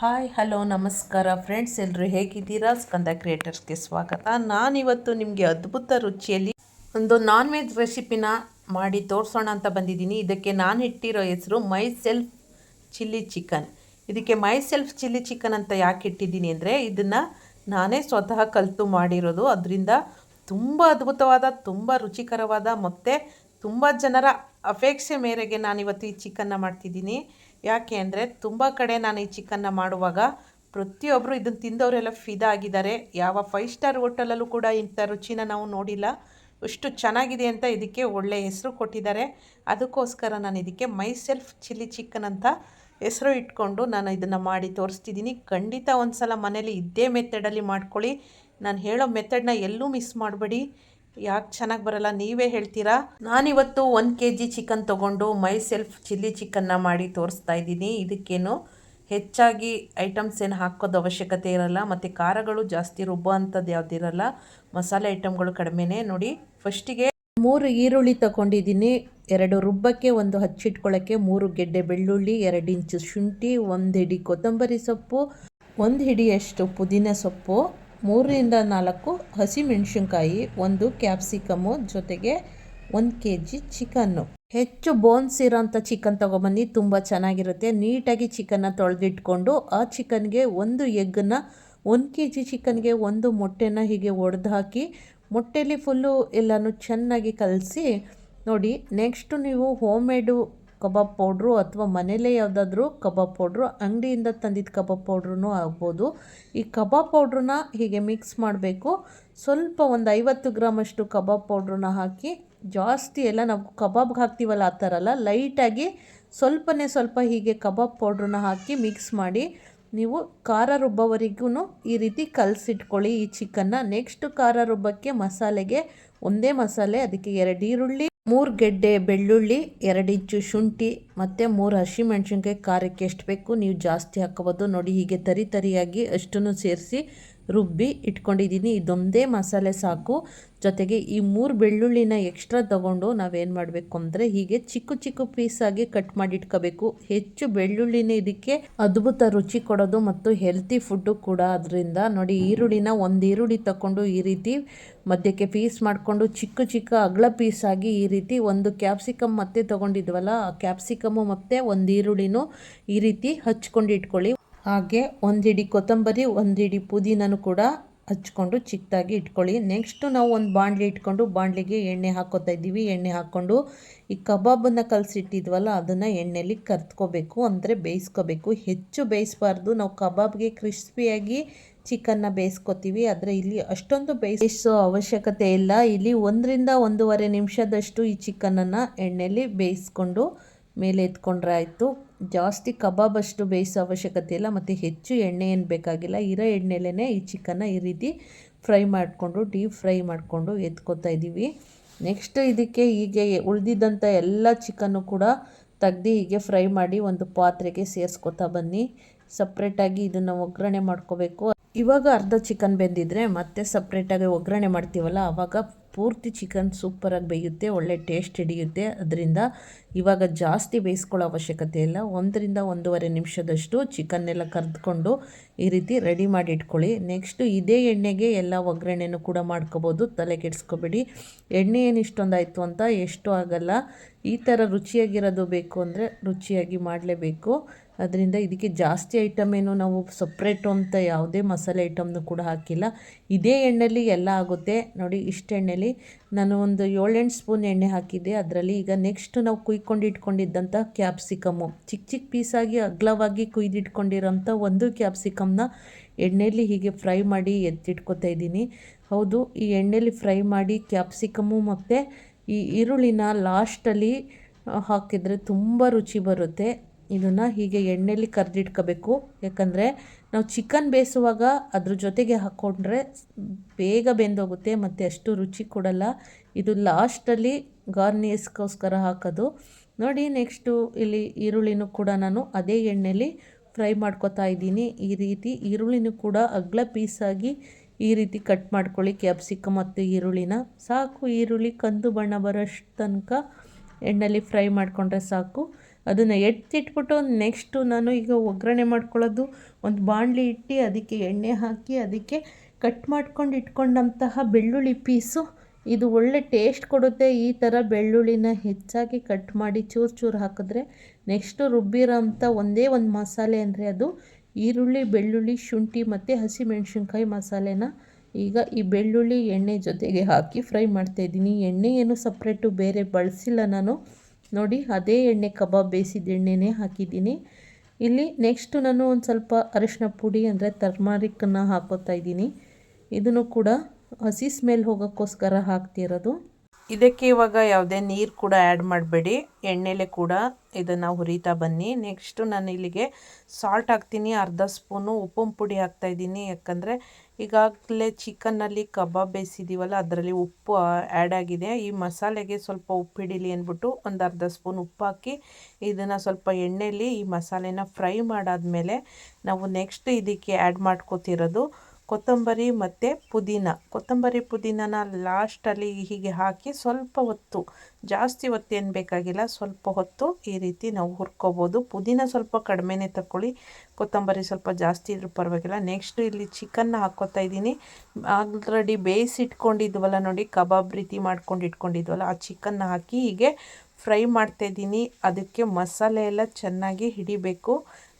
Hi hello ನಮಸ್ಕಾರ friends ಎಲ್ಲರೂ ಹೇಗಿದ್ದೀರಾ? ಸ್ಕಂದ ಕ್ರಿಯೇಟರ್ಸ್ಗೆ ಸ್ವಾಗತ. ನಾನಿವತ್ತು ನಿಮಗೆ ಅದ್ಭುತ ರುಚಿಯಲ್ಲಿ ಒಂದು ನಾನ್ ವೆಜ್ ರೆಸಿಪಿನ ಮಾಡಿ ತೋರಿಸೋಣ ಅಂತ ಬಂದಿದ್ದೀನಿ. ಇದಕ್ಕೆ ನಾನು ಇಟ್ಟಿರೋ ಹೆಸರು ಮೈ ಸೆಲ್ಫ್ ಚಿಲ್ಲಿ ಚಿಕನ್ ಇದಕ್ಕೆ ಮೈ ಸೆಲ್ಫ್ ಚಿಲ್ಲಿ ಚಿಕನ್ ಅಂತ ಯಾಕೆ ಇಟ್ಟಿದ್ದೀನಿ ಅಂದರೆ, ಇದನ್ನು ನಾನೇ ಸ್ವತಃ ಕಲಿತು ಮಾಡಿರೋದು. ಅದರಿಂದ ತುಂಬ ಅದ್ಭುತವಾದ, ತುಂಬ ರುಚಿಕರವಾದ ಮತ್ತು ತುಂಬ ಜನರ ಅಪೇಕ್ಷೆ ಮೇರೆಗೆ ನಾನಿವತ್ತು ಈ ಚಿಕನ್ನ ಮಾಡ್ತಿದ್ದೀನಿ. ಯಾಕೆ ಅಂದರೆ ತುಂಬ ಕಡೆ ನಾನು ಈ ಚಿಕನ್ನ ಮಾಡುವಾಗ ಪ್ರತಿಯೊಬ್ಬರು ಇದನ್ನು ತಿಂದವರೆಲ್ಲ ಫಿದಾ ಆಗಿದ್ದಾರೆ. ಯಾವ ಫೈವ್ ಸ್ಟಾರ್ ಹೋಟೆಲಲ್ಲೂ ಕೂಡ ಇಂಥ ರುಚಿನ ನಾವು ನೋಡಿಲ್ಲ. ಅಷ್ಟು ಚೆನ್ನಾಗಿದೆ ಅಂತ ಇದಕ್ಕೆ ಒಳ್ಳೆಯ ಹೆಸರು ಕೊಟ್ಟಿದ್ದಾರೆ. ಅದಕ್ಕೋಸ್ಕರ ನಾನು ಇದಕ್ಕೆ ಮೈ ಸೆಲ್ಫ್ ಚಿಲ್ಲಿ ಚಿಕನ್ ಅಂತ ಹೆಸರು ಇಟ್ಕೊಂಡು ನಾನು ಇದನ್ನು ಮಾಡಿ ತೋರಿಸ್ತಿದ್ದೀನಿ. ಖಂಡಿತ ಒಂದು ಸಲ ಮನೇಲಿ ಇದ್ದೇ ಮೆಥಡಲ್ಲಿ ಮಾಡ್ಕೊಳ್ಳಿ. ನಾನು ಹೇಳೋ ಮೆಥಡ್ನ ಎಲ್ಲೂ ಮಿಸ್ ಮಾಡಬೇಡಿ. ಯಾಕೆ ಚೆನ್ನಾಗಿ ಬರಲ್ಲ? ನೀವೇ ಹೇಳ್ತೀರಾ? ನಾನಿವತ್ತು ಒಂದು ಕೆ ಜಿ ಚಿಕನ್ ತೊಗೊಂಡು ಮೈ ಸೆಲ್ಫ್ ಚಿಲ್ಲಿ ಚಿಕನ್ನ ಮಾಡಿ ತೋರಿಸ್ತಾ ಇದ್ದೀನಿ. ಇದಕ್ಕೇನು ಹೆಚ್ಚಾಗಿ ಐಟಮ್ಸ್ ಏನು ಹಾಕೋದು ಅವಶ್ಯಕತೆ ಇರಲ್ಲ. ಮತ್ತು ಖಾರಗಳು ಜಾಸ್ತಿ ರುಬ್ಬೋ ಅಂಥದ್ದು ಯಾವುದಿರಲ್ಲ ಮಸಾಲೆ ಐಟಮ್ಗಳು ಕಡಿಮೆನೇ. ನೋಡಿ ಫಸ್ಟಿಗೆ ಮೂರು ಈರುಳ್ಳಿ ತಗೊಂಡಿದ್ದೀನಿ. ಎರಡು ರುಬ್ಬಕ್ಕೆ ಒಂದು ಹಚ್ಚಿಟ್ಕೊಳ್ಳೋಕ್ಕೆ ಮೂರು ಗೆಡ್ಡೆ ಬೆಳ್ಳುಳ್ಳಿ, ಎರಡು ಇಂಚು ಶುಂಠಿ, ಒಂದು ಹಿಡಿ ಕೊತ್ತಂಬರಿ ಸೊಪ್ಪು, ಒಂದು ಹಿಡಿಯಷ್ಟು ಪುದೀನ ಸೊಪ್ಪು. ಮೂರರಿಂದ ನಾಲ್ಕು ಹಸಿಮೆಣಸಿನ್ಕಾಯಿ ಒಂದು ಕ್ಯಾಪ್ಸಿಕಮ್ಮು ಜೊತೆಗೆ ಒಂದು ಕೆ ಜಿ ಚಿಕನ್ನು. ಹೆಚ್ಚು ಬೋನ್ಸ್ ಇರೋಂಥ ಚಿಕನ್ ತೊಗೊಬನ್ನಿ, ತುಂಬ ಚೆನ್ನಾಗಿರುತ್ತೆ. ನೀಟಾಗಿ ಚಿಕನ್ನ ತೊಳೆದಿಟ್ಕೊಂಡು, ಆ ಚಿಕನ್ಗೆ ಒಂದು ಎಗ್ಗನ್ನು, ಒಂದು ಕೆ ಜಿ ಚಿಕನ್ಗೆ ಒಂದು ಮೊಟ್ಟೆನ ಹೀಗೆ ಒಡೆದು ಹಾಕಿ ಮೊಟ್ಟೆಲಿ ಫುಲ್ಲು ಎಲ್ಲನೂ ಚೆನ್ನಾಗಿ ಕಲಸಿ, ನೋಡಿ, ನೆಕ್ಸ್ಟು ನೀವು ಹೋಮ್ ಮೇಡು ಕಬಾಬ್ ಪೌಡ್ರು ಅಥವಾ ಮನೆಯಲ್ಲೇ ಯಾವುದಾದ್ರೂ ಕಬಾಬ್ ಪೌಡ್ರು, ಅಂಗಡಿಯಿಂದ ತಂದಿದ್ದ ಕಬಾಬ್ ಪೌಡ್ರೂ ಆಗ್ಬೋದು. ಈ ಕಬಾಬ್ ಪೌಡ್ರನ್ನ ಹೀಗೆ ಮಿಕ್ಸ್ ಮಾಡಬೇಕು. ಸ್ವಲ್ಪ ಒಂದು ಐವತ್ತು ಗ್ರಾಮಷ್ಟು ಕಬಾಬ್ ಪೌಡ್ರನ್ನ ಹಾಕಿ, ಜಾಸ್ತಿ ಎಲ್ಲ ನಾವು ಕಬಾಬ್ಗೆ ಹಾಕ್ತೀವಲ್ಲ ಆ ಥರ ಅಲ್ಲ, ಲೈಟಾಗಿ ಸ್ವಲ್ಪನೇ ಸ್ವಲ್ಪ ಹೀಗೆ ಕಬಾಬ್ ಪೌಡ್ರನ್ನ ಹಾಕಿ ಮಿಕ್ಸ್ ಮಾಡಿ, ನೀವು ಖಾರ ರುಬ್ಬವರೆಗೂ ಈ ರೀತಿ ಕಲಸಿಟ್ಕೊಳ್ಳಿ ಈ ಚಿಕನ್ನ. ನೆಕ್ಸ್ಟ್ ಖಾರ ರುಬ್ಬಕ್ಕೆ ಮಸಾಲೆಗೆ, ಒಂದೇ ಮಸಾಲೆ, ಅದಕ್ಕೆ ಎರಡು ಈರುಳ್ಳಿ ಮೂರು ಗೆಡ್ಡೆ ಬೆಳ್ಳುಳ್ಳಿ, ಎರಡು ಇಂಚು ಶುಂಠಿ, ಮತ್ತು ಮೂರು ಹಸಿಮೆಣ್ಸಿನ್ಕಾಯಿ ಖಾರಕ್ಕೆ ಎಷ್ಟು ಬೇಕು? ನೀವು ಜಾಸ್ತಿ ಹಾಕ್ಕೋಬೋದು ನೋಡಿ, ಹೀಗೆ ತರಿ ತರಿಯಾಗಿ ಅಷ್ಟನ್ನು ಸೇರಿಸಿ ರುಬ್ಬಿ ಇಟ್ಕೊಂಡಿದ್ದೀನಿ. ಇದೊಂದೇ ಮಸಾಲೆ ಸಾಕು. ಜೊತೆಗೆ ಈ ಮೂರು ಬೆಳ್ಳುಳ್ಳಿನ ಎಕ್ಸ್ಟ್ರಾ ತೊಗೊಂಡು ನಾವೇನು ಮಾಡಬೇಕು ಅಂದರೆ ಹೀಗೆ ಚಿಕ್ಕ ಚಿಕ್ಕ ಪೀಸಾಗಿ ಕಟ್ ಮಾಡಿ ಇಟ್ಕೋಬೇಕು. ಹೆಚ್ಚು ಬೆಳ್ಳುಳ್ಳಿನೇ ಇದಕ್ಕೆ ಅದ್ಭುತ ರುಚಿ ಕೊಡೋದು ಮತ್ತು ಹೆಲ್ತಿ ಫುಡ್ಡು ಕೂಡ ಅದರಿಂದ. ನೋಡಿ, ಈರುಳ್ಳಿನ ಒಂದು ಈರುಳ್ಳಿ ತಗೊಂಡು ಈ ರೀತಿ ಮಧ್ಯಕ್ಕೆ ಪೀಸ್ ಮಾಡಿಕೊಂಡು ಚಿಕ್ಕ ಚಿಕ್ಕ ಅಗಲ ಪೀಸಾಗಿ ಈ ರೀತಿ ಒಂದು ಕ್ಯಾಪ್ಸಿಕಮ್ ಮತ್ತೆ ತೊಗೊಂಡಿದ್ವಲ್ಲ, ಆ ಕ್ಯಾಪ್ಸಿಕಮ್ಮು ಮತ್ತು ಒಂದು ಈರುಳ್ಳಿನೂ ಈ ರೀತಿ ಹಚ್ಕೊಂಡು ಇಟ್ಕೊಳ್ಳಿ. ಹಾಗೆ ಒಂದಿಡಿ ಕೊತ್ತಂಬರಿ, ಒಂದಿಡಿ ಹಿಡಿ ಪುದೀನೂ ಕೂಡ ಹಚ್ಕೊಂಡು ಚಿಕ್ಕದಾಗಿ ಇಟ್ಕೊಳ್ಳಿ. ನೆಕ್ಸ್ಟು ನಾವು ಒಂದು ಬಾಣಲಿ ಇಟ್ಕೊಂಡು ಬಾಣಲಿಗೆ ಎಣ್ಣೆ ಹಾಕೋತಾ ಇದ್ದೀವಿ. ಎಣ್ಣೆ ಹಾಕ್ಕೊಂಡು ಈ ಕಬಾಬನ್ನು ಕಲಸಿಟ್ಟಿದ್ವಲ್ಲ, ಅದನ್ನು ಎಣ್ಣೆಯಲ್ಲಿ ಕರ್ತ್ಕೋಬೇಕು ಅಂದರೆ ಬೇಯಿಸ್ಕೋಬೇಕು. ಹೆಚ್ಚು ಬೇಯಿಸಬಾರ್ದು. ನಾವು ಕಬಾಬ್ಗೆ ಕ್ರಿಸ್ಪಿಯಾಗಿ ಚಿಕನ್ನ ಬೇಯಿಸ್ಕೊತೀವಿ. ಆದರೆ ಇಲ್ಲಿ ಅಷ್ಟೊಂದು ಬೇಯಿಸೋ ಅವಶ್ಯಕತೆ ಇಲ್ಲ. ಇಲ್ಲಿ ಒಂದರಿಂದ ಒಂದೂವರೆ ನಿಮಿಷದಷ್ಟು ಈ ಚಿಕನನ್ನು ಎಣ್ಣೆಯಲ್ಲಿ ಬೇಯಿಸ್ಕೊಂಡು ಮೇಲೆ ಎತ್ಕೊಂಡ್ರೆ ಆಯಿತು. ಜಾಸ್ತಿ ಕಬಾಬ್ ಅಷ್ಟು ಬೇಯಿಸೋ ಅವಶ್ಯಕತೆ ಇಲ್ಲ. ಮತ್ತು ಹೆಚ್ಚು ಎಣ್ಣೆ ಏನು ಬೇಕಾಗಿಲ್ಲ. ಇರೋ ಎಣ್ಣೆಲೇ ಈ ಚಿಕನ್ನ ಈ ರೀತಿ ಫ್ರೈ ಮಾಡಿಕೊಂಡು, ಡೀಪ್ ಫ್ರೈ ಮಾಡಿಕೊಂಡು ಎತ್ಕೊತಾ ಇದ್ದೀವಿ. ನೆಕ್ಸ್ಟ್ ಇದಕ್ಕೆ ಹೀಗೆ ಉಳಿದಿದ್ದಂಥ ಎಲ್ಲ ಚಿಕನ್ನು ಕೂಡ ತೆಗ್ದು ಹೀಗೆ ಫ್ರೈ ಮಾಡಿ ಒಂದು ಪಾತ್ರೆಗೆ ಸೇರಿಸ್ಕೊತಾ ಬನ್ನಿ. ಸಪ್ರೇಟಾಗಿ ಇದನ್ನು ಒಗ್ಗರಣೆ ಮಾಡ್ಕೋಬೇಕು. ಇವಾಗ ಅರ್ಧ ಚಿಕನ್ ಬೆಂದಿದ್ರೆ ಮತ್ತೆ ಸಪ್ರೇಟಾಗಿ ಒಗ್ಗರಣೆ ಮಾಡ್ತೀವಲ್ಲ ಆವಾಗ ಪೂರ್ತಿ ಚಿಕನ್ ಸೂಪರಾಗಿ ಬೇಯುತ್ತೆ, ಒಳ್ಳೆ ಟೇಸ್ಟ್ ಹಿಡಿಯುತ್ತೆ. ಅದರಿಂದ ಇವಾಗ ಜಾಸ್ತಿ ಬೇಯಿಸ್ಕೊಳ್ಳೋ ಅವಶ್ಯಕತೆ ಇಲ್ಲ. ಒಂದರಿಂದ ಒಂದೂವರೆ ನಿಮಿಷದಷ್ಟು ಚಿಕನ್ನೆಲ್ಲ ಕರೆದುಕೊಂಡು ಈ ರೀತಿ ರೆಡಿ ಮಾಡಿ ಇಟ್ಕೊಳ್ಳಿ. ನೆಕ್ಸ್ಟು ಇದೇ ಎಣ್ಣೆಗೆ ಎಲ್ಲ ಒಗ್ಗರಣೆನೂ ಕೂಡ ಮಾಡ್ಕೋಬೋದು. ತಲೆ ಕೆಡಿಸ್ಕೋಬೇಡಿ. ಎಣ್ಣೆ ಏನು ಇಷ್ಟೊಂದಾಯಿತು ಅಂತ ಎಷ್ಟು ಆಗಲ್ಲ. ಈ ಥರ ರುಚಿಯಾಗಿರೋದು ಬೇಕು ಅಂದರೆ ರುಚಿಯಾಗಿ ಮಾಡಲೇಬೇಕು. ಅದರಿಂದ ಇದಕ್ಕೆ ಜಾಸ್ತಿ ಐಟಮ್ ಏನು ನಾವು ಸಪ್ರೇಟು ಅಂತ ಯಾವುದೇ ಮಸಾಲೆ ಐಟಮ್ನು ಕೂಡ ಹಾಕಿಲ್ಲ. ಇದೇ ಎಣ್ಣೆಲಿ ಎಲ್ಲ ಆಗುತ್ತೆ. ನೋಡಿ, ಇಷ್ಟು ಎಣ್ಣೆಲಿ ನಾನು ಒಂದು ಏಳೆಂಟು ಸ್ಪೂನ್ ಎಣ್ಣೆ ಹಾಕಿದ್ದೆ. ಅದರಲ್ಲಿ ಈಗ ನೆಕ್ಸ್ಟ್ ನಾವು ಕುಯ್ಕೊಂಡು ಇಟ್ಕೊಂಡಿದ್ದಂಥ ಕ್ಯಾಪ್ಸಿಕಮ್ಮು ಚಿಕ್ಕ ಚಿಕ್ಕ ಪೀಸಾಗಿ ಅಗ್ಲವಾಗಿ ಕುಯ್ದಿಟ್ಕೊಂಡಿರೋಂಥ ಒಂದು ಕ್ಯಾಪ್ಸಿಕಮ್ನ ಎಣ್ಣೆಯಲ್ಲಿ ಹೀಗೆ ಫ್ರೈ ಮಾಡಿ ಎತ್ತಿಟ್ಕೊತಾ ಇದ್ದೀನಿ. ಹೌದು, ಈ ಎಣ್ಣೆಲಿ ಫ್ರೈ ಮಾಡಿ ಕ್ಯಾಪ್ಸಿಕಮ್ಮು ಮತ್ತು ಈ ಈರುಳ್ಳಿನ ಲಾಸ್ಟಲ್ಲಿ ಹಾಕಿದರೆ ತುಂಬ ರುಚಿ ಬರುತ್ತೆ. ಇದನ್ನು ಹೀಗೆ ಎಣ್ಣೆಯಲ್ಲಿ ಕರೆದಿಟ್ಕೋಬೇಕು. ಯಾಕಂದರೆ ನಾವು ಚಿಕನ್ ಬೇಯಿಸುವಾಗ ಅದ್ರ ಜೊತೆಗೆ ಹಾಕ್ಕೊಂಡ್ರೆ ಬೇಗ ಬೆಂದೋಗುತ್ತೆ ಮತ್ತು ಅಷ್ಟು ರುಚಿ ಕೊಡಲ್ಲ. ಇದು ಲಾಸ್ಟಲ್ಲಿ ಗಾರ್ನಿಯಸ್ಗೋಸ್ಕರ ಹಾಕೋದು. ನೋಡಿ ನೆಕ್ಸ್ಟು ಇಲ್ಲಿ ಈರುಳ್ಳಿನೂ ಕೂಡ ನಾನು ಅದೇ ಎಣ್ಣೆಯಲ್ಲಿ ಫ್ರೈ ಮಾಡ್ಕೋತಾ ಇದ್ದೀನಿ. ಈ ರೀತಿ ಈರುಳ್ಳಿನೂ ಕೂಡ ಅಗ್ಲ ಪೀಸಾಗಿ ಈ ರೀತಿ ಕಟ್ ಮಾಡ್ಕೊಳ್ಳಿ ಕ್ಯಾಪ್ಸಿಕಮ್ ಮತ್ತು ಈರುಳ್ಳಿನ. ಸಾಕು ಈರುಳ್ಳಿ ಕಂದು ಬಣ್ಣ ಬರೋಷ್ಟು ತನಕ ಎಣ್ಣೆಲಿ ಫ್ರೈ ಮಾಡಿಕೊಂಡ್ರೆ ಸಾಕು. ಅದನ್ನು ಎತ್ತಿಟ್ಬಿಟ್ಟು ನೆಕ್ಸ್ಟು ನಾನು ಈಗ ಒಗ್ಗರಣೆ ಮಾಡ್ಕೊಳ್ಳೋದು, ಒಂದು ಬಾಣಲಿ ಇಟ್ಟು ಅದಕ್ಕೆ ಎಣ್ಣೆ ಹಾಕಿ ಅದಕ್ಕೆ ಕಟ್ ಮಾಡ್ಕೊಂಡು ಇಟ್ಕೊಂಡಂತಹ ಬೆಳ್ಳುಳ್ಳಿ ಪೀಸು. ಇದು ಒಳ್ಳೆ ಟೇಸ್ಟ್ ಕೊಡುತ್ತೆ ಈ ಥರ ಬೆಳ್ಳುಳ್ಳಿನ ಹೆಚ್ಚಾಗಿ ಕಟ್ ಮಾಡಿ ಚೂರು ಚೂರು ಹಾಕಿದ್ರೆ. ನೆಕ್ಸ್ಟು ರುಬ್ಬಿರೋ ಅಂಥ ಒಂದೇ ಒಂದು ಮಸಾಲೆ ಅಂದರೆ ಅದು ಈರುಳ್ಳಿ, ಬೆಳ್ಳುಳ್ಳಿ, ಶುಂಠಿ ಮತ್ತು ಹಸಿಮೆಣಸಿನ್ಕಾಯಿ ಮಸಾಲೆನ ಈಗ ಈ ಬೆಳ್ಳುಳ್ಳಿ ಎಣ್ಣೆ ಜೊತೆಗೆ ಹಾಕಿ ಫ್ರೈ ಮಾಡ್ತಾಯಿದ್ದೀನಿ ಎಣ್ಣೆ ಏನು ಸಪ್ರೇಟು ಬೇರೆ ಬಳಸಿಲ್ಲ ನಾನು. ನೋಡಿ, ಅದೇ ಎಣ್ಣೆ ಕಬಾಬ್ ಬೇಯಿಸಿದ ಎಣ್ಣೆನೇ ಹಾಕಿದ್ದೀನಿ. ಇಲ್ಲಿ ನೆಕ್ಸ್ಟು ನಾನು ಒಂದು ಸ್ವಲ್ಪ ಅರಿಶಿನ ಪುಡಿ ಅಂದರೆ ತರ್ಮಾರಿಕನ್ನು ಹಾಕೋತಾ ಇದ್ದೀನಿ. ಇದನ್ನು ಕೂಡ ಹಸಿ ಸ್ಮೆಲ್ ಹೋಗೋಕ್ಕೋಸ್ಕರ ಹಾಕ್ತಿರೋದು. ಇದಕ್ಕೆ ಇವಾಗ ಯಾವುದೇ ನೀರು ಕೂಡ ಆ್ಯಡ್ ಮಾಡಬೇಡಿ. ಎಣ್ಣೆಲೆ ಕೂಡ ಇದನ್ನು ಹುರಿತಾ ಬನ್ನಿ. ನೆಕ್ಸ್ಟು ನಾನು ಇಲ್ಲಿಗೆ ಸಾಲ್ಟ್ ಹಾಕ್ತೀನಿ. ಅರ್ಧ ಸ್ಪೂನು ಉಪ್ಪಿನ ಪುಡಿ ಹಾಕ್ತಾಯಿದ್ದೀನಿ ಯಾಕಂದರೆ ಈಗಾಗಲೇ ಚಿಕನ್ನಲ್ಲಿ ಕಬಾಬ್ ಬೇಯಿಸಿದ್ದೀವಲ್ಲ ಅದರಲ್ಲಿ ಉಪ್ಪು ಆ್ಯಡ್ ಆಗಿದೆ. ಈ ಮಸಾಲೆಗೆ ಸ್ವಲ್ಪ ಉಪ್ಪು ಹಿಡೀಲಿ ಅಂದ್ಬಿಟ್ಟು ಒಂದು ಅರ್ಧ ಸ್ಪೂನ್ ಉಪ್ಪು ಹಾಕಿ ಇದನ್ನು ಸ್ವಲ್ಪ ಎಣ್ಣೆಯಲ್ಲಿ ಈ ಮಸಾಲೆನ ಫ್ರೈ ಮಾಡಾದಮೇಲೆ ನಾವು ನೆಕ್ಸ್ಟ್ ಇದಕ್ಕೆ ಆ್ಯಡ್ ಮಾಡ್ಕೋತಿರೋದು ಕೊತ್ತಂಬರಿ ಮತ್ತು ಪುದೀನ. ಕೊತ್ತಂಬರಿ ಪುದೀನನ ಲಾಸ್ಟಲ್ಲಿ ಹೀಗೆ ಹಾಕಿ ಸ್ವಲ್ಪ ಹೊತ್ತು, ಜಾಸ್ತಿ ಹೊತ್ತೇನು ಬೇಕಾಗಿಲ್ಲ, ಸ್ವಲ್ಪ ಹೊತ್ತು ಈ ರೀತಿ ನಾವು ಹುರ್ಕೋಬೋದು. ಪುದೀನ ಸ್ವಲ್ಪ ಕಡಿಮೆನೇ ತಗೊಳ್ಳಿ ಕೊತ್ತಂಬರಿ ಸ್ವಲ್ಪ ಜಾಸ್ತಿ ಇದ್ರೂ ಪರವಾಗಿಲ್ಲ. ನೆಕ್ಸ್ಟ್ ಇಲ್ಲಿ ಚಿಕನ್ನ ಹಾಕ್ಕೋತಾ ಇದ್ದೀನಿ. ಆಲ್ರೆಡಿ ಬೇಯಿಸಿಟ್ಕೊಂಡಿದ್ವಲ್ಲ ನೋಡಿ, ಕಬಾಬ್ ರೀತಿ ಮಾಡ್ಕೊಂಡು ಇಟ್ಕೊಂಡಿದ್ವಲ್ಲ, ಆ ಚಿಕನ್ನ ಹಾಕಿ ಹೀಗೆ ಫ್ರೈ ಮಾಡ್ತಾಯಿದ್ದೀನಿ ಅದಕ್ಕೆ ಮಸಾಲೆ ಎಲ್ಲ ಚೆನ್ನಾಗಿ ಹಿಡಿಬೇಕು.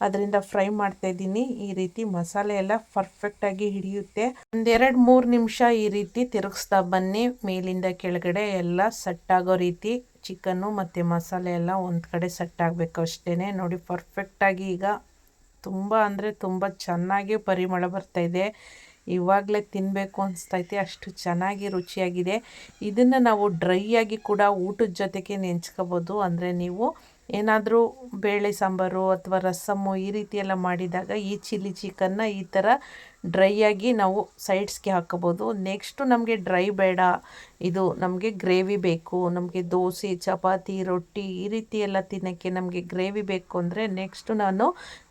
ಅದರಿಂದ ಫ್ರೈ ಮಾಡ್ತಾಯಿದ್ದೀನಿ ಈ ರೀತಿ ಮಸಾಲೆ ಎಲ್ಲ ಪರ್ಫೆಕ್ಟಾಗಿ ಹಿಡಿಯುತ್ತೆ. ಒಂದೆರಡು ಮೂರು ನಿಮಿಷ ಈ ರೀತಿ ತಿರುಗಿಸ್ತಾ ಬನ್ನಿ. ಮೇಲಿಂದ ಕೆಳಗಡೆ ಎಲ್ಲ ಸೆಟ್ಟಾಗೋ ರೀತಿ ಚಿಕನ್ನು ಮತ್ತು ಮಸಾಲೆ ಎಲ್ಲ ಒಂದು ಕಡೆ ಸೆಟ್ ಆಗಬೇಕು ಅಷ್ಟೇ ನೋಡಿ ಪರ್ಫೆಕ್ಟಾಗಿ ಈಗ ತುಂಬ ಅಂದರೆ ತುಂಬ ಚೆನ್ನಾಗಿ ಪರಿಮಳ ಬರ್ತಾಯಿದೆ ಇವಾಗಲೇ ತಿನ್ನಬೇಕು ಅನಿಸ್ತೈತೆ. ಅಷ್ಟು ಚೆನ್ನಾಗಿ ರುಚಿಯಾಗಿದೆ. ಇದನ್ನು ನಾವು ಡ್ರೈ ಆಗಿ ಕೂಡ ಊಟದ ಜೊತೆಗೆ ನೆಂಚ್ಕೋಬೋದು. ಅಂದರೆ ನೀವು ಏನಾದರೂ ಬೇಳೆ ಸಾಂಬಾರು ಅಥವಾ ರಸಮ್ಮು ಈ ರೀತಿ ಎಲ್ಲ ಮಾಡಿದಾಗ ಈ ಚಿಲ್ಲಿ ಚಿಕನ್ನ ಈ ಥರ ಡ್ರೈಯಾಗಿ ನಾವು ಸೈಡ್ಸ್ಗೆ ಹಾಕೋಬೋದು. ನೆಕ್ಸ್ಟು ನಮಗೆ ಡ್ರೈ ಬೇಡ. ಇದು ನಮಗೆ ಗ್ರೇವಿ ಬೇಕು. ನಮಗೆ ದೋಸೆ, ಚಪಾತಿ, ರೊಟ್ಟಿ ಈ ರೀತಿ ಎಲ್ಲ ತಿನ್ನೋಕ್ಕೆ ನಮಗೆ ಗ್ರೇವಿ ಬೇಕು ಅಂದರೆ ನೆಕ್ಸ್ಟು ನಾನು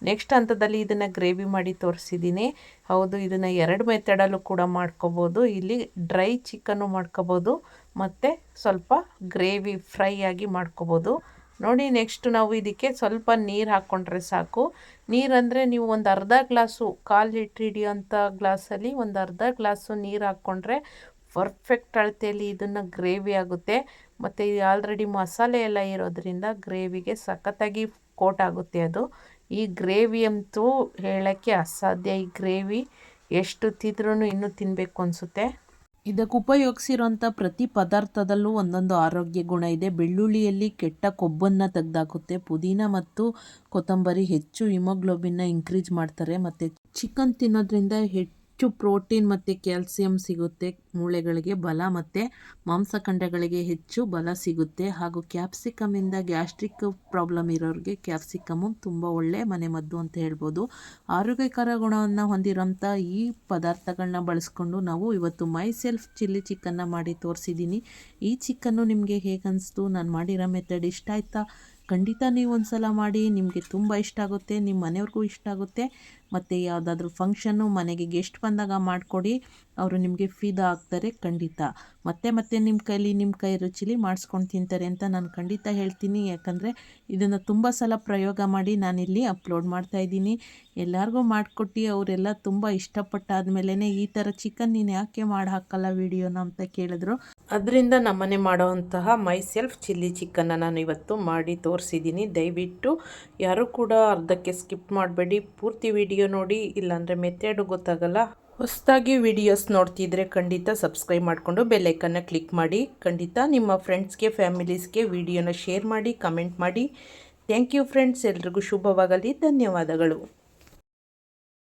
ನೆಕ್ಸ್ಟ್ ಹಂತದಲ್ಲಿ ಇದನ್ನು ಗ್ರೇವಿ ಮಾಡಿ ತೋರಿಸಿದ್ದೀನಿ. ಹೌದು, ಇದನ್ನು ಎರಡು ಮೆಥಡಲ್ಲೂ ಕೂಡ ಮಾಡ್ಕೋಬೋದು. ಇಲ್ಲಿ ಡ್ರೈ ಚಿಕನ್ನು ಮಾಡ್ಕೋಬೋದು. ಮತ್ತು ಸ್ವಲ್ಪ ಗ್ರೇವಿ ಫ್ರೈ ಆಗಿ ಮಾಡ್ಕೋಬೋದು. ನೋಡಿ ನೆಕ್ಸ್ಟ್ ನಾವು ಇದಕ್ಕೆ ಸ್ವಲ್ಪ ನೀರು ಹಾಕ್ಕೊಂಡ್ರೆ ಸಾಕು. ನೀರಂದರೆ ನೀವು ಒಂದು ಅರ್ಧ ಗ್ಲಾಸು ಕಾಲು ಲೀಟ್ರ್ ಹಿಡಿಯೋಂಥ ಗ್ಲಾಸಲ್ಲಿ ಒಂದು ಅರ್ಧ ಗ್ಲಾಸು ನೀರು ಹಾಕ್ಕೊಂಡ್ರೆ ಪರ್ಫೆಕ್ಟ್ ಅಳತೆಯಲ್ಲಿ ಇದನ್ನು ಗ್ರೇವಿ ಆಗುತ್ತೆ. ಮತ್ತು ಆಲ್ರೆಡಿ ಮಸಾಲೆ ಎಲ್ಲ ಇರೋದ್ರಿಂದ ಗ್ರೇವಿಗೆ ಸಖತ್ತಾಗಿ ಕೋಟ್ ಆಗುತ್ತೆ ಅದು. ಈ ಗ್ರೇವಿ ಅಂತೂ ಹೇಳೋಕ್ಕೆ ಅಸಾಧ್ಯ ಈ ಗ್ರೇವಿ ಎಷ್ಟು ತಿಂದ್ರೂ ಇನ್ನೂ ತಿನ್ನಬೇಕು ಅನಿಸುತ್ತೆ. ಇದಕ್ಕೆ ಉಪಯೋಗಿಸಿರೋಂಥ ಪ್ರತಿ ಪದಾರ್ಥದಲ್ಲೂ ಒಂದೊಂದು ಆರೋಗ್ಯ ಗುಣ ಇದೆ. ಬೆಳ್ಳುಳ್ಳಿಯಲ್ಲಿ ಕೆಟ್ಟ ಕೊಬ್ಬನ್ನು ತೆಗೆದಾಕುತ್ತೆ. ಪುದೀನ ಮತ್ತು ಕೊತ್ತಂಬರಿ ಹೆಚ್ಚು ಹಿಮೋಗ್ಲೋಬಿನ್ನ ಇನ್ಕ್ರೀಸ್ ಮಾಡ್ತಾರೆ. ಮತ್ತು ಚಿಕನ್ ತಿನ್ನೋದ್ರಿಂದ ಹೆಚ್ಚು ಪ್ರೋಟೀನ್ ಮತ್ತು ಕ್ಯಾಲ್ಸಿಯಂ ಸಿಗುತ್ತೆ. ಮೂಳೆಗಳಿಗೆ ಬಲ ಮತ್ತು ಮಾಂಸಖಂಡಗಳಿಗೆ ಹೆಚ್ಚು ಬಲ ಸಿಗುತ್ತೆ. ಹಾಗೂ ಕ್ಯಾಪ್ಸಿಕಮಿಂದ ಗ್ಯಾಸ್ಟ್ರಿಕ್ ಪ್ರಾಬ್ಲಮ್ ಇರೋರಿಗೆ ಕ್ಯಾಪ್ಸಿಕಮು ತುಂಬ ಒಳ್ಳೆ ಮನೆಮದ್ದು ಅಂತ ಹೇಳ್ಬೋದು. ಆರೋಗ್ಯಕರ ಗುಣವನ್ನು ಹೊಂದಿರೋಂಥ ಈ ಪದಾರ್ಥಗಳನ್ನ ಬಳಸ್ಕೊಂಡು ನಾವು ಇವತ್ತು ಮೈ ಸೆಲ್ಫ್ ಚಿಲ್ಲಿ ಚಿಕನ್ನ ಮಾಡಿ ತೋರಿಸಿದ್ದೀನಿ ಈ ಚಿಕನ್ನು ನಿಮಗೆ ಹೇಗನ್ನಿಸ್ತು ನಾನು ಮಾಡಿರೋ ಮೆಥಡ್ ಇಷ್ಟ ಆಯ್ತಾ? ಖಂಡಿತ ನೀವು ಒಂದು ಸಲ ಮಾಡಿ, ನಿಮಗೆ ತುಂಬ ಇಷ್ಟ ಆಗುತ್ತೆ ನಿಮ್ಮ ಮನೆಯವ್ರಿಗೂ ಇಷ್ಟ ಆಗುತ್ತೆ. ಮತ್ತು ಯಾವುದಾದ್ರೂ ಫಂಕ್ಷನ್ನು ಮನೆಗೆ ಗೆಸ್ಟ್ ಬಂದಾಗ ಮಾಡಿಕೊಡಿ. ಅವರು ನಿಮಗೆ ಫಿದಾ ಆಗ್ತಾರೆ ಖಂಡಿತ. ಮತ್ತೆ ಮತ್ತೆ ನಿಮ್ಮ ಕೈಲಿ ನಿಮ್ಮ ಕೈ ರುಚಿಲಿ ಮಾಡಿಸ್ಕೊಂಡು ತಿಂತಾರೆ ಅಂತ ನಾನು ಖಂಡಿತ ಹೇಳ್ತೀನಿ. ಯಾಕಂದರೆ ಇದನ್ನು ತುಂಬ ಸಲ ಪ್ರಯೋಗ ಮಾಡಿ ನಾನಿಲ್ಲಿ ಅಪ್ಲೋಡ್ ಮಾಡ್ತಾಯಿದ್ದೀನಿ ಎಲ್ಲರಿಗೂ ಮಾಡಿಕೊಟ್ಟು ಅವರೆಲ್ಲ ತುಂಬ ಇಷ್ಟಪಟ್ಟಾದ್ಮೇಲೆ ಈ ಥರ ಚಿಕನ್ ನೀನು ಯಾಕೆ ಮಾಡಿ ಹಾಕಲ್ಲ ವಿಡಿಯೋನ ಅಂತ ಕೇಳಿದ್ರು. ಅದರಿಂದ ನಮ್ಮನೆ ಮಾಡೋವಂತಹ ಮೈ ಸೆಲ್ಫ್ ಚಿಲ್ಲಿ ಚಿಕನ್ನ ನಾನು ಇವತ್ತು ಮಾಡಿ ತೋರಿಸಿದ್ದೀನಿ. ದಯವಿಟ್ಟು ಯಾರೂ ಕೂಡ ಅರ್ಧಕ್ಕೆ ಸ್ಕಿಪ್ ಮಾಡಬೇಡಿ. ಪೂರ್ತಿ ವಿಡಿಯೋ ನೋಡಿ, ಇಲ್ಲಾಂದರೆ ಮೆಥೆಡು ಗೊತ್ತಾಗಲ್ಲ. ಹೊಸದಾಗಿ ವಿಡಿಯೋಸ್ ನೋಡ್ತಿದ್ರೆ ಖಂಡಿತ ಸಬ್ಸ್ಕ್ರೈಬ್ ಮಾಡಿಕೊಂಡು ಬೆಲ್ಲೈಕನ್ನ ಕ್ಲಿಕ್ ಮಾಡಿ. ಖಂಡಿತ ನಿಮ್ಮ ಫ್ರೆಂಡ್ಸ್ಗೆ ಫ್ಯಾಮಿಲೀಸ್ಗೆ ವಿಡಿಯೋನ ಶೇರ್ ಮಾಡಿ ಕಮೆಂಟ್ ಮಾಡಿ. ಥ್ಯಾಂಕ್ ಯು ಫ್ರೆಂಡ್ಸ್ ಎಲ್ರಿಗೂ ಶುಭವಾಗಲಿ. ಧನ್ಯವಾದಗಳು.